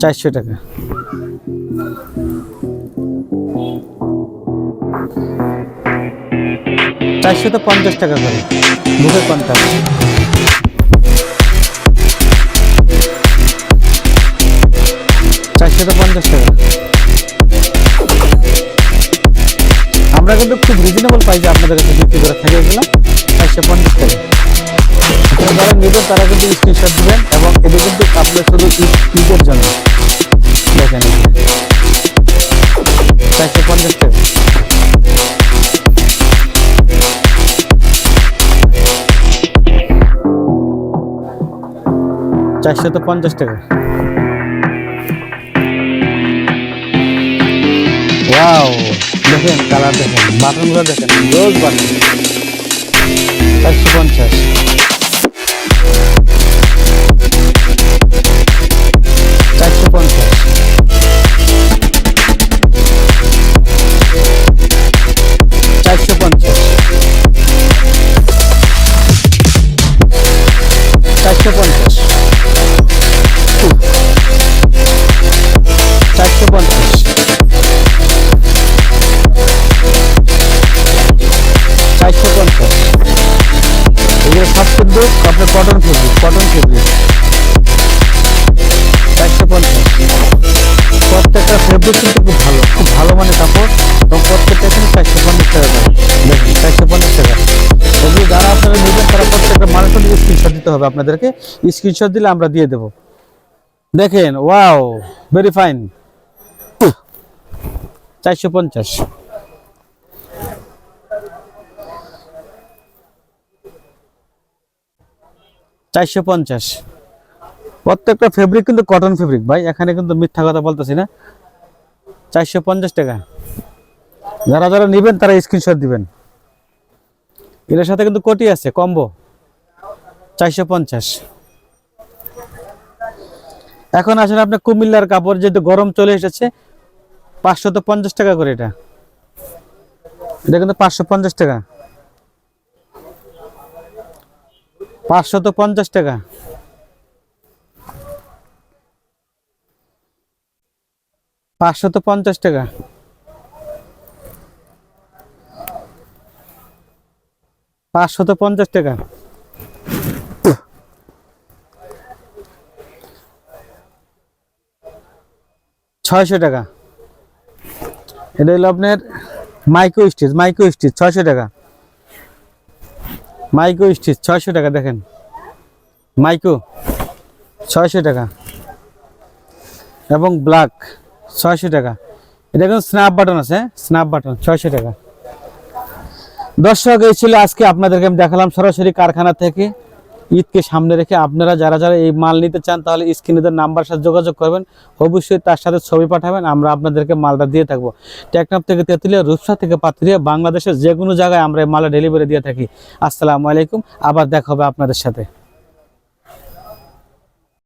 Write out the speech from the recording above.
চারশো টাকা। চারশো তো পঞ্চাশ টাকা করে বুকের পঞ্চাশ চারশো তো পঞ্চাশ টাকা। আমরা কিন্তু খুব রিজনেবল প্রাইসে আপনাদের কাছে বিক্রি করে থাকি এগুলো চারশো পঞ্চাশ টাকা। যারা নেবেন, তারা কিন্তু স্ক্রিনশট দিবেন এবং এটা কিন্তু আপনার শুধু ঈদ- ঈদের জন্য দেখেন চারশো পঞ্চাশ টাকা। চারশো তো পঞ্চাশ টাকা। ওয়াও, দেখেন কালার দেখেন, বাটনগুলো দেখেন, রোজ বাটন। চারশো পঞ্চাশ। চারশো পঞ্চাশ। চারশো পঞ্চাশ। চারশো পঞ্চাশ এগুলো সব কিন্তু আপনার কটন ফেব্রিক কটন ফেব্রিক চারশো পঞ্চাশ। প্রত্যেকটা ফেব্রিক কিন্তু খুব ভালো খুব ভালো মানে কাপড়। এবং প্রত্যেকটা কিন্তু চারশো পঞ্চাশ। হবে আপনাদেরকে। স্ক্রিনশট দিলে আমরা দিয়ে দেবো। দেখেন ওয়াও ভেরি ফাইন চারশো পঞ্চাশ। চারশো পঞ্চাশ। প্রত্যেকটা ফেব্রিক কিন্তু কটন ফেব্রিক ভাই। এখানে কিন্তু মিথ্যা কথা বলতেছি না। চারশো পঞ্চাশ টাকা। যারা যারা নেবেন, তারা স্ক্রিনশট দিবেন। এটার সাথে কিন্তু কোটি আছে কম্বো চারশো পঞ্চাশ। এখন আসলে আপনার কুমিল্লার কাপড়, যেহেতু গরম চলে এসেছে, পাঁচশো তো পঞ্চাশ টাকা করে এটা। এটা কিন্তু পাঁচশো পঞ্চাশ টাকা। পাঁচশো তো পঞ্চাশ টাকা। পাঁচশো তো পঞ্চাশ টাকা। পাঁচশো তো পঞ্চাশ টাকা। ছয়শো টাকা। এটা হলো আপনার মাইক্রো স্টিচ মাইক্রো স্টিচ, ছয়শো টাকা। মাইক্রো স্টিচ, ছয়শো টাকা, দেখেন। মাইক্রো, ছয়শো টাকা। এবং ব্ল্যাক, ছয়শো টাকা। এটা কিন্তু স্ন্যাপ বাটন আছে স্ন্যাপ বাটন, ছয়শো টাকা। দর্শক, এই ছিল আজকে। আপনাদেরকে আমি দেখালাম সরাসরি কারখানা থেকে। ঈদকে সামনে রেখে আপনারা যারা যারা এই মাল নিতে চান, তাহলে স্ক্রিনেদের নাম্বার সাথে যোগাযোগ করবেন। অবশ্যই তার সাথে ছবি পাঠাবেন, আমরা আপনাদেরকে মালটা দিয়ে থাকব। টেকনাফ থেকে তেঁতুলিয়া, রূপসা থেকে পাতুলিয়া বাংলাদেশের যে কোনো জায়গায় আমরা এই মালটা ডেলিভারি দিয়ে থাকি। আসসালামু আলাইকুম, আবার দেখা হবে আপনাদের সাথে।